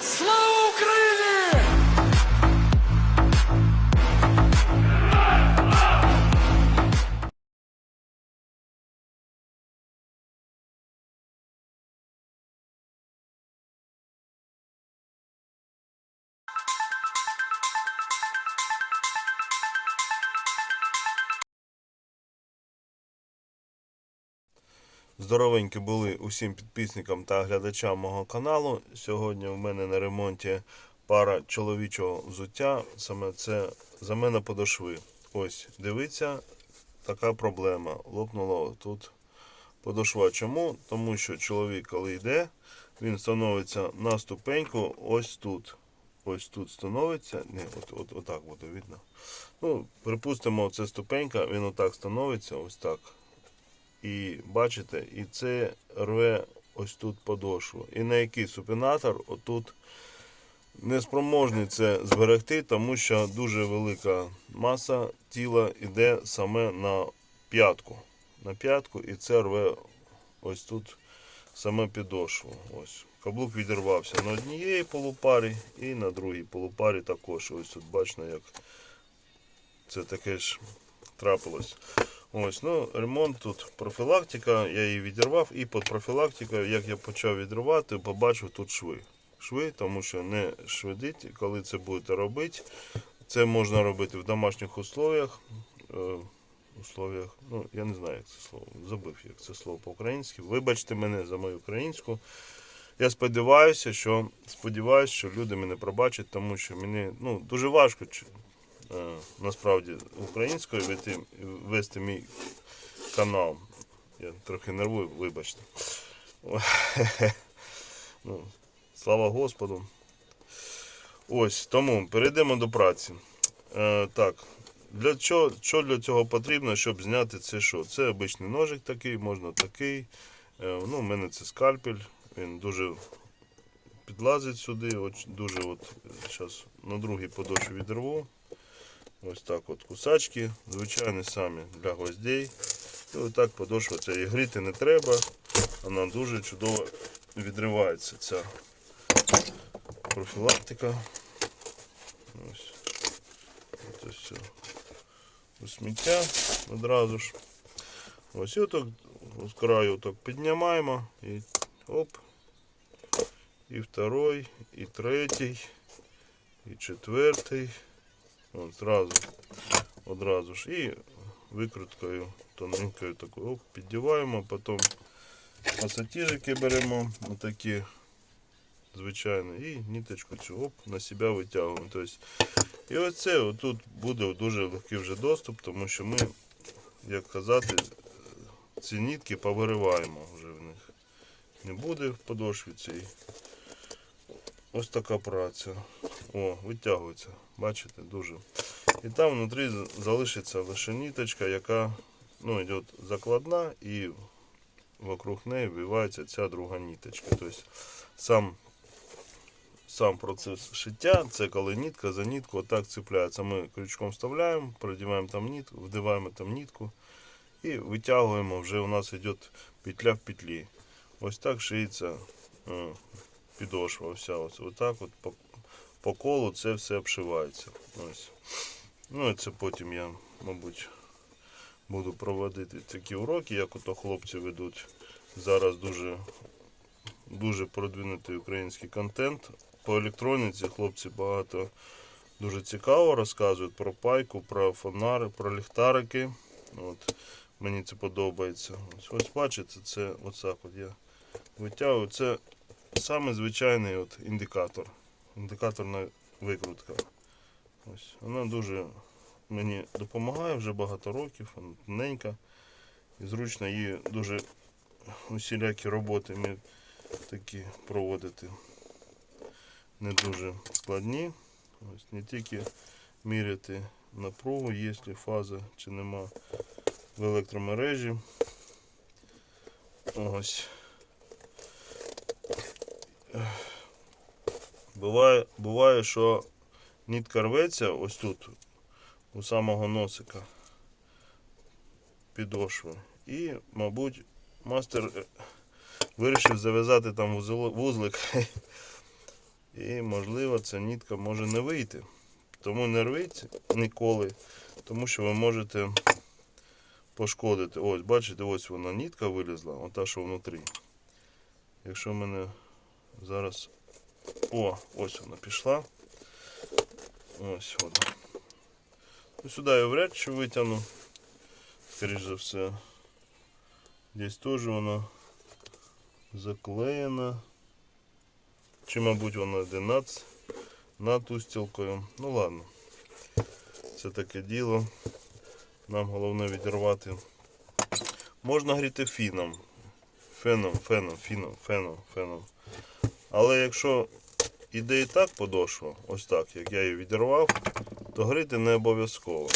Слава Здоровенькі були усім підписникам та глядачам мого каналу. Сьогодні в мене на ремонті пара чоловічого взуття. Саме це за мене подошви. Ось, дивіться, така проблема. Лопнула тут подошва. Чому? Тому що чоловік, коли йде, він становиться на ступеньку ось тут. Ось тут становиться. Ні, от, от, отак буде видно. Ну, припустимо, це ступенька, він отак становиться, ось так. І бачите, і це рве ось тут подошву. І на який супінатор отут неспроможний це зберегти, тому що дуже велика маса тіла йде саме на п'ятку. На п'ятку і це рве ось тут саме підошву. Ось. Каблук відірвався на однієї полупарі і на другій полупарі також. Ось тут бачно, як це таке ж трапилось. Ось, ну, ремонт тут профілактика, я її відірвав, і під профілактикою, як я почав відривати, побачив тут шви. Шви, тому що не швидить, коли це будете робити. Це можна робити в домашніх условиях. Е, условиях, ну, я не знаю, як це слово. Забив, як це слово по-українськи. Вибачте мене за мою українську. Я сподіваюся, що сподіваюся, що люди мене пробачать, тому що мені ну, дуже важко насправді українською вести, вести мій канал. Я трохи нервую, вибачте. Ну, слава Господу. Ось, тому перейдемо до праці. Е, так, для чого, що для цього потрібно, щоб зняти це що? Це обичний ножик такий, можна такий. Е, ну, у мене це скальпель, він дуже підлазить сюди. От, дуже от, зараз на другій подошві відрву. Ось так от кусачки, звичайні самі для гвоздей. І отак подошва це і гріти не треба. Вона дуже чудово відривається ця профілактика. Ось. Це все у сміття одразу ж. Ось отак з краю отак піднімаємо і оп. І второй, і третій, і четвертий. От, зразу, одразу ж. І викруткою тоненькою такою оп, піддіваємо, потім пасатіжики беремо, отакі звичайно, і ниточку цю оп, на себе витягуємо. Тобто, і оце отут буде дуже легкий вже доступ, тому що ми, як казати, ці нитки повириваємо вже в них. Не буде в подошві цій. Ось така праця. О, витягується. Бачите, дуже. І там внутрі залишиться лише ниточка, яка ну, йде закладна і вокруг неї вбивається ця друга ниточка. Тобто сам, сам процес шиття це коли нитка за нитку отак цепляється. Ми крючком вставляємо, продіваємо там нитку, вдиваємо там нитку і витягуємо, вже у нас йде петля в петлі. Ось так шиється е, підошва. Вся ось отак от по, колу це все обшивається. Ось. Ну і це потім я, мабуть, буду проводити такі уроки, як ото хлопці ведуть. Зараз дуже, дуже продвинутий український контент. По електроніці хлопці багато дуже цікаво розказують про пайку, про фонари, про ліхтарики. От. Мені це подобається. Ось, ось бачите, це оцак от я витягую. Це саме звичайний от індикатор. Індикаторна викрутка. Ось. Вона дуже мені допомагає вже багато років, вона тоненька і зручно її дуже усілякі роботи ми такі проводити не дуже складні. Ось не тільки міряти напругу, є фаза чи нема в електромережі. Ось. Буває, буває, що нитка рветься ось тут, у самого носика підошви. І, мабуть, мастер е, вирішив зав'язати там вузлик І можливо ця нітка може не вийти. Тому не рвіть ніколи, тому що ви можете пошкодити. Ось, бачите, ось вона нітка вилізла, ота, що внутрі. Якщо мене зараз. О, ось вона пішла. Ось вона. Ну, сюди я вряд чи витягну. Скоріш за все. Десь теж вона заклеєна. Чи, мабуть, вона йде над, над устілкою. Ну ладно. Це таке діло. Нам головне відірвати. Можна гріти фіном. Феном, феном, фіном, феном, феном. Але якщо іде і так подошва, ось так, як я її відірвав, то грити не обов'язково.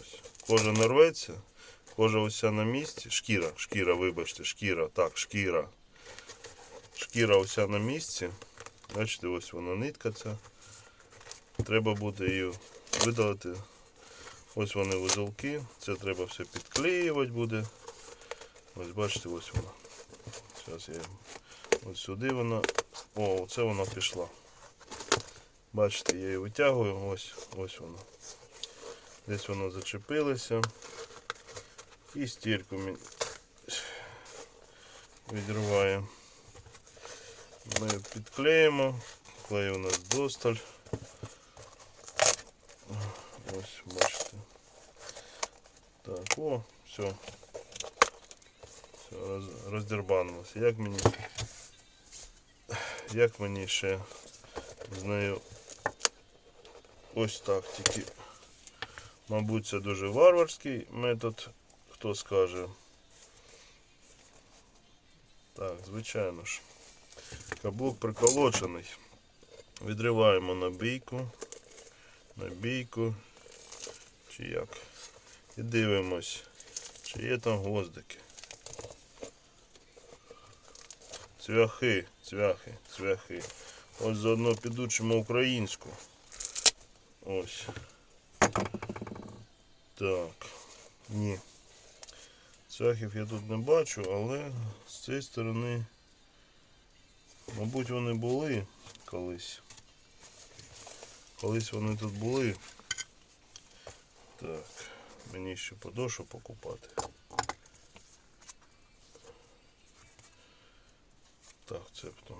Ось. Кожа не рветься, кожа уся на місці. Шкіра, шкіра, вибачте, шкіра, так, шкіра. Шкіра уся на місці. Бачите, ось вона нитка ця. Треба буде її видалити. Ось вони вузелки. Це треба все підклеювати буде. Ось бачите, ось вона. Зараз я ось сюди вона. О, оце вона пішла. Бачите, я її витягую, ось, ось вона. Десь вона зачепилася. І стірку відриває. Ми підклеїмо. Клею у нас досталь. Ось, бачите. Так, о, все. Все, роз, роздербанилося. Як мені. Як мені ще з нею ось так тільки. Мабуть, це дуже варварський метод, хто скаже. Так, звичайно ж. Каблук приколочений. Відриваємо на бійку. На бійку. Чи як. І дивимось, чи є там гвоздики. Цвяхи, цвяхи, цвяхи. Ось заодно підучимо українську. Ось. Так. Ні. Цвяхів я тут не бачу, але з цієї сторони, мабуть, вони були колись. Колись вони тут були. Так, мені ще подошу покупати. Так, це потім.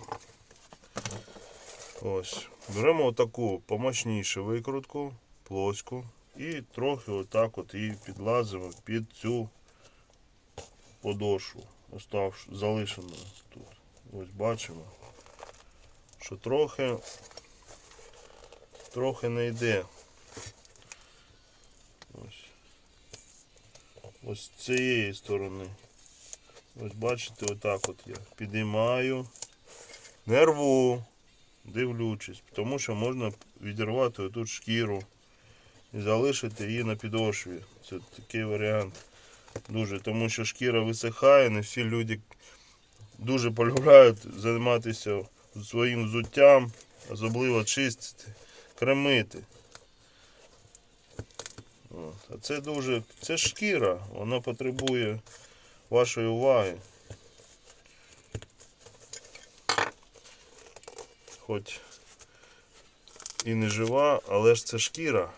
Ось. Беремо отаку помощнішу викрутку, плоську, і трохи отак от її підлазимо під цю подошву, оставш, залишену тут. Ось бачимо, що трохи, трохи не йде. Ось. Ось з цієї сторони. Ось бачите, отак от я підіймаю, не рву, дивлячись, тому що можна відірвати отут шкіру і залишити її на підошві. Це такий варіант. Дуже, тому що шкіра висихає, не всі люди дуже полюбляють займатися своїм взуттям, особливо чистити, кремити. От. А це дуже. Це шкіра, вона потребує вашої уваги. Хоч і не жива, але ж це шкіра.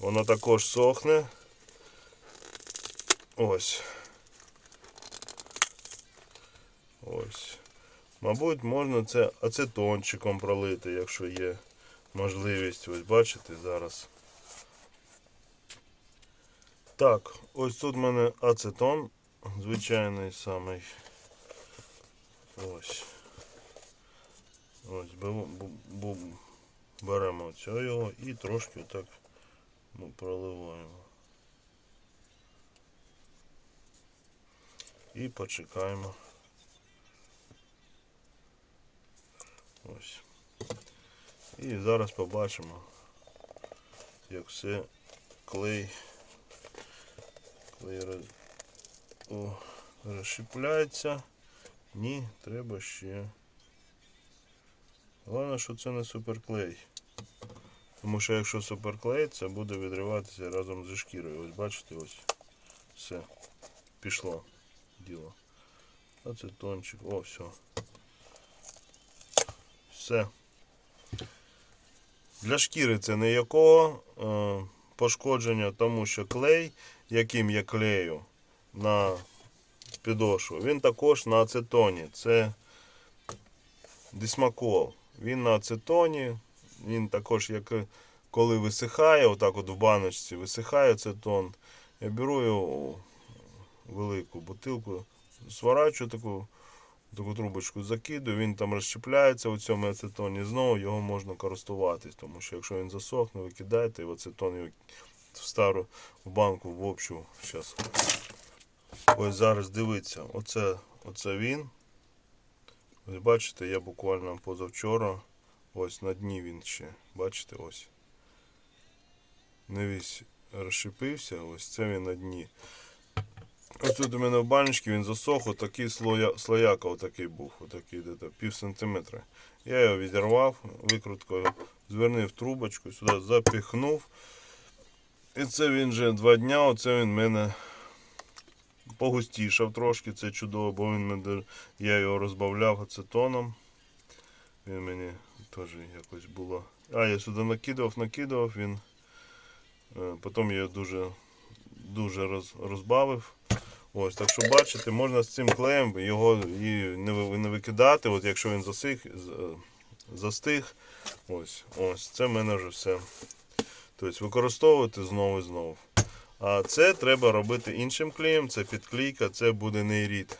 Вона також сохне. Ось. Ось. Мабуть, можна це ацетончиком пролити, якщо є можливість. Ось бачите зараз. Так, ось тут в мене ацетон, звичайний самий. Ось. Ось беремо цього його і трошки так ну, проливаємо. І почекаємо. Ось. І зараз побачимо, як все клей клей. О, розщепляється. Ні, треба ще. Головне, що це не суперклей. Тому що якщо суперклей, це буде відриватися разом зі шкірою. Ось бачите, ось. Все. Пішло діло. Ацетончик. О, все. Все. Для шкіри це ніякого е, пошкодження, тому що клей, яким я клею на підошву, він також на ацетоні. Це дисмакол. Він на ацетоні, він також, як коли висихає, отак от в баночці висихає ацетон. Я беру його велику бутилку, сворачую таку, таку трубочку, закидую, він там розщепляється у цьому ацетоні. Знову його можна користуватись, тому що якщо він засохне, ви кидаєте і ацетон в стару в банку в общу. Щас. Ось зараз дивіться, оце, оце він. Ось бачите, я буквально позавчора, ось на дні він ще, бачите, ось. Не весь розшипився, ось це він на дні. Ось тут у мене в баночці він засох, отакий слоя, слояка отакий був, отакий де пів сантиметра. Я його відірвав викруткою, звернув трубочку, сюди запіхнув. І це він вже два дня, оце він в мене погустішав трошки, це чудово, бо він мене, я його розбавляв ацетоном. Він мені теж якось було. А, я сюди накидав, накидав, він. е, Потім я його дуже, дуже роз, розбавив. Ось, так що бачите, можна з цим клеєм його і не, не викидати, от якщо він засих, е, застиг. Ось, ось, це в мене вже все. Тобто використовувати знову і знову. А це треба робити іншим клеєм, це підклейка, це буде нейріт.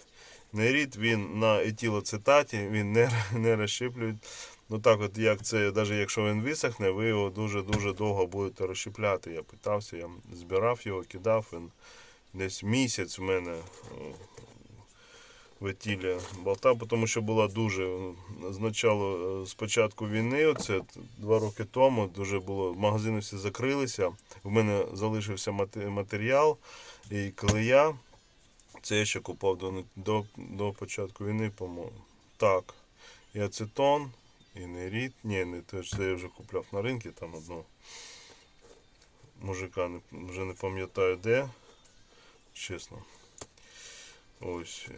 Нейріт він на етилоцетаті, він не, не розщіплює. Ну так от як це, навіть якщо він висохне, ви його дуже-дуже довго будете розщіпляти. Я питався, я збирав його, кидав, він десь місяць в мене о, в етілі болтав, тому що була дуже е, з е, початку війни, оце два роки тому, дуже було, магазини всі закрилися. В мене залишився матеріал і клея. Це я ще купав до, до, до початку війни, по-моєму. Так. І ацетон, і неріт. Ні, не те, що я вже купляв на ринку, там одного мужика вже не пам'ятаю де. Чесно. Ось.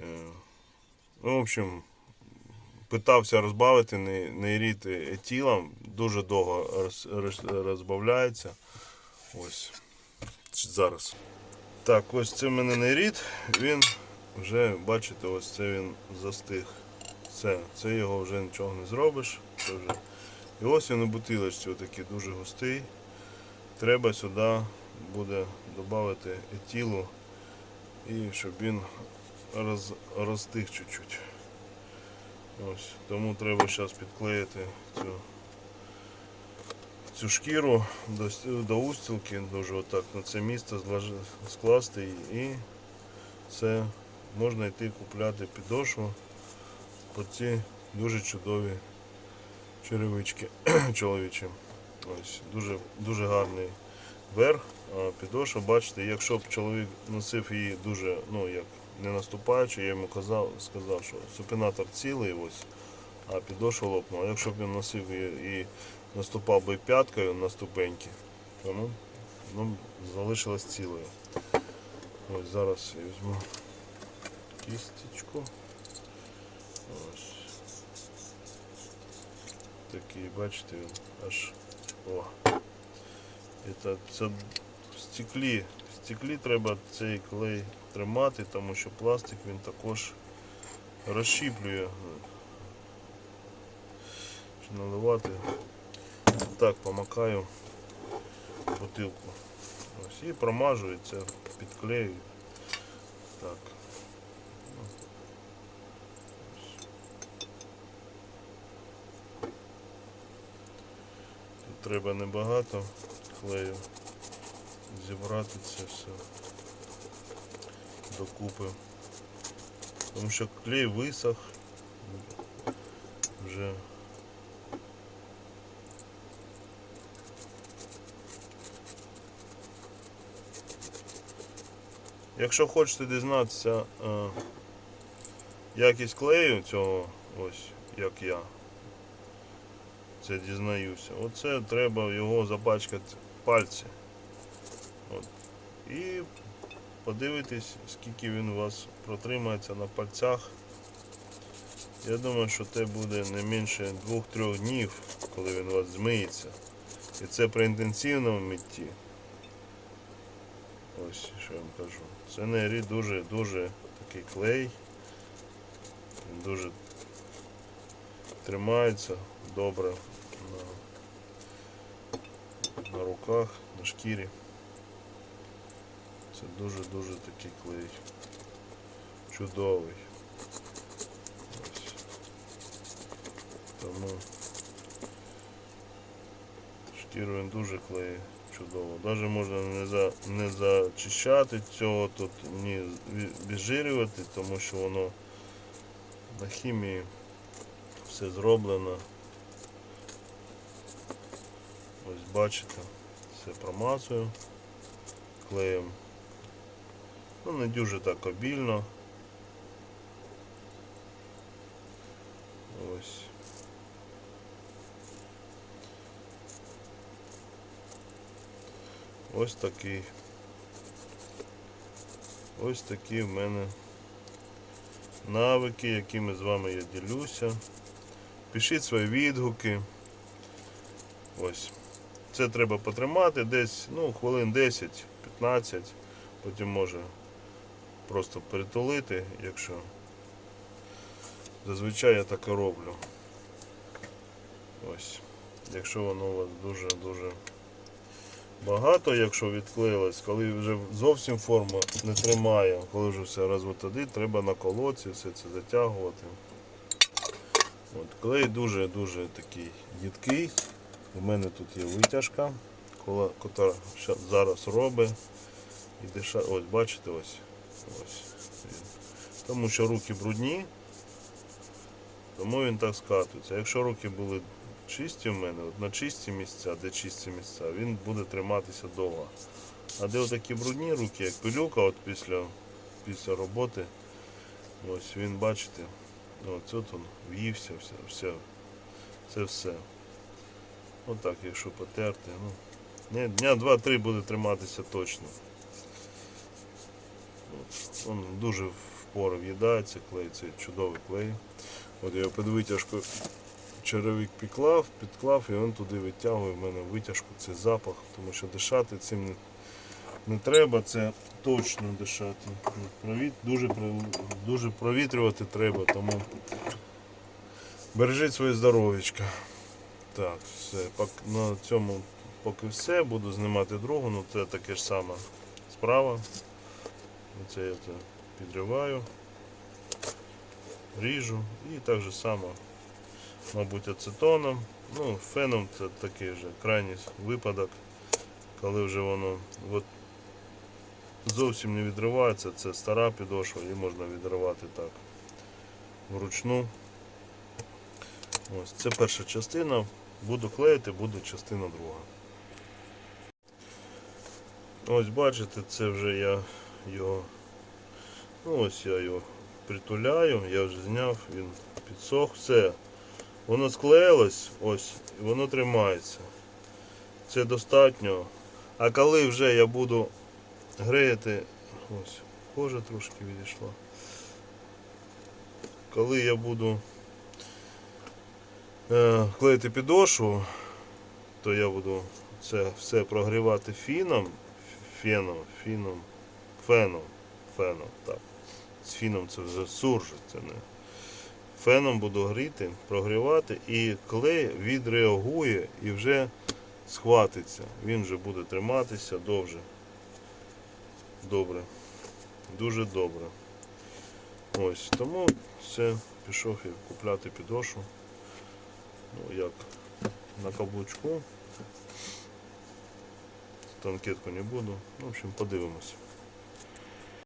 Ну, в общем, питався розбавити не- нейріт етілом. Дуже довго роз, роз, розбавляється. Ось. Зараз. Так, ось це в мене нейріт. Він вже, бачите, ось це він застиг. Все, це його вже нічого не зробиш. Це вже. І ось він у бутилочці отакий дуже густий. Треба сюди буде додати етілу і щоб він роз, розтих чуть-чуть. Ось, тому треба зараз підклеїти цю, цю шкіру до, до устілки, дуже отак на це місце скласти і, це можна йти купляти підошву по ці дуже чудові черевички чоловічі. Ось, дуже, дуже гарний верх, а підошва, бачите, якщо б чоловік носив її дуже, ну як не наступаючи, я йому казав, сказав, що супінатор цілий, ось, а підошва лопнула. Якщо б він носив її і наступав би п'яткою на ступеньки, то ну, ну, залишилась цілою. Ось зараз я візьму кісточку. Ось. Такий, бачите, він аж о. Это, це в стеклі. В стеклі треба цей клей тримати, тому що пластик він також розщіплює. Чи наливати. Так, помакаю бутилку. Ось, і промажу і підклею. Так. Треба небагато клею зібрати це все докупи. Тому що клей висох вже. Якщо хочете дізнатися е, якість клею цього, ось як я це дізнаюся, оце треба його запачкати пальці. От. І подивитись, скільки він у вас протримається на пальцях. Я думаю, що це буде не менше 2-3 днів, коли він у вас змиється. І це при інтенсивному митті. Ось що я вам кажу. Це нейрі дуже дуже такий клей. Він дуже тримається добре на, на руках, на шкірі. Це дуже-дуже такий клей. Чудовий. Ось. Тому шкіру він дуже клеїть чудово. Навіть можна не, за, не зачищати цього тут, ні біжирювати, тому що воно на хімії все зроблено. Ось бачите, все промацую клеєм. Ну не дуже так обільно. Ось. Ось такий. Ось такі в мене навики, якими з вами я ділюся. Пишіть свої відгуки. Ось. Це треба потримати десь, ну, хвилин 10-15, потім може просто перетулити, якщо зазвичай я так і роблю. Ось. Якщо воно у вас дуже-дуже багато, якщо відклеїлось, коли вже зовсім форма не тримає, коли вже все разом туди, треба на колодці все це затягувати. От, клей дуже-дуже такий їдкий. У мене тут є витяжка, котра зараз робить. І диша... Ось, бачите, ось. Ось. Тому що руки брудні, тому він так скатується. Якщо руки були чисті в мене, от на чисті місця, де чисті місця, він буде триматися довго. А де отакі брудні руки, як пилюка, от після, після роботи, ось він, бачите, тут він в'ївся, все, все, це все. Отак, якщо потерти, ну, дня 2-3 буде триматися точно. Він дуже впору в'їдається клей, це чудовий клей. От я під витяжкою черевик підклав, підклав і він туди витягує в мене витяжку, це запах, тому що дишати цим не, не треба, це точно дишати. Дуже, дуже провітрювати треба, тому бережіть своє здоров'ячко. Так, все. На цьому поки все. Буду знімати другу, ну це таке ж саме справа. Оце я це підриваю, ріжу і так же само, мабуть, ацетоном. Ну, феном це такий вже крайній випадок, коли вже воно от, зовсім не відривається, це стара підошва, її можна відривати так вручну. Ось це перша частина. Буду клеїти, буде частина друга. Ось бачите, це вже я його. Ну ось я його притуляю, я вже зняв, він підсох, все. Воно склеїлось, ось, і воно тримається. Це достатньо. А коли вже я буду греяти, ось, кожа трошки відійшла. Коли я буду е, клеїти підошву, то я буду це все прогрівати фіном, феном, фіном, феном, феном, так. З фіном це вже суржик, це не. Феном буду гріти, прогрівати і клей відреагує і вже схватиться. Він вже буде триматися довше. Добре. Дуже добре. Ось, тому все, пішов я купляти підошву. Ну як на каблучку. Танкетку не буду. Ну, в общем, подивимось.